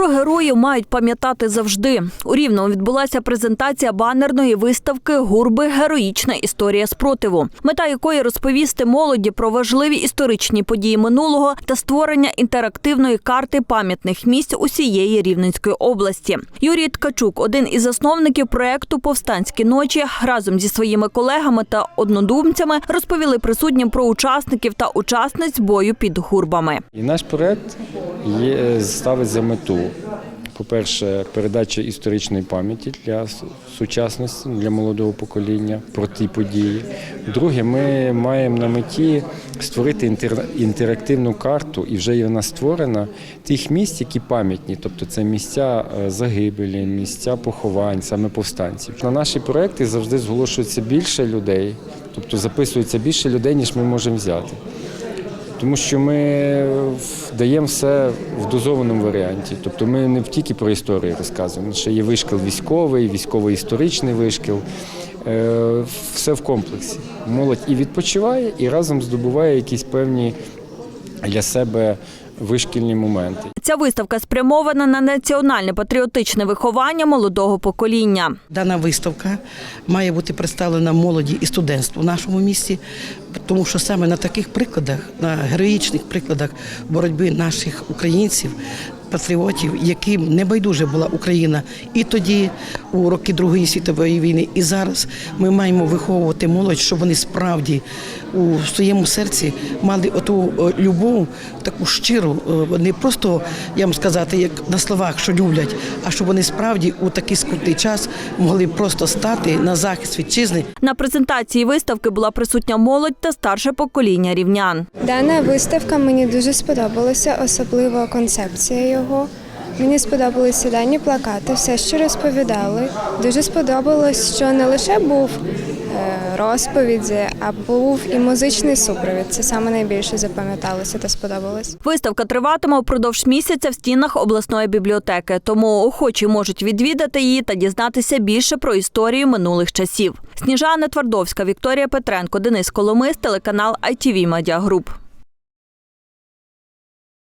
Про героїв мають пам'ятати завжди. У Рівному відбулася презентація банерної виставки Гурби Героїчна історія спротиву, мета якої розповісти молоді про важливі історичні події минулого та створення інтерактивної карти пам'ятних місць усієї Рівненської області. Юрій Ткачук, один із засновників проекту Повстанські ночі, разом зі своїми колегами та однодумцями розповіли присутнім про учасників та учасниць бою під гурбами. І наш проект є, ставить за мету, по-перше, передача історичної пам'яті для сучасності, для молодого покоління про ті події. Друге, ми маємо на меті створити інтер- інтерактивну карту, і вже є вона створена тих місць, які пам'ятні, тобто це місця е, загибелі, місця поховань, саме повстанців. На наші проекти завжди зголошується більше людей, тобто записується більше людей, ніж ми можемо взяти. Тому що ми даємо все в дозованому варіанті. Тобто ми не тільки про історію розказуємо. Ще є вишкіл військовий, військово-історичний вишкіл. Е, Все в комплексі. Молодь і відпочиває, і разом здобуває якісь певні для себе вишкільні моменти. Ця виставка спрямована на національне патріотичне виховання молодого покоління. Дана виставка має бути представлена молоді і студентству в нашому місті, тому що саме на таких прикладах, на героїчних прикладах боротьби наших українців, патріотів, яким не байдуже була Україна і тоді, у роки Другої світової війни, і зараз ми маємо виховувати молодь, щоб вони справді у своєму серці мали оту е, любов, таку щиру, е, не просто я вам сказати, як на словах, що люблять, а щоб вони справді у такий скрутний час могли просто стати на захист вітчизни На презентації виставки була присутня молодь та старше покоління рівнян. Дана виставка мені дуже сподобалася, особливо концепція його. Мені сподобалися дані плакати, все, що розповідали. Дуже сподобалось, що не лише був е, розповіді, а був і музичний супровід. Це саме найбільше запам'яталося та сподобалось. Виставка триватиме впродовж місяця в стінах обласної бібліотеки, тому охочі можуть відвідати її та дізнатися більше про історію минулих часів. Сніжана Твардовська, Вікторія Петренко, Денис Коломис, телеканал ITV Media Group.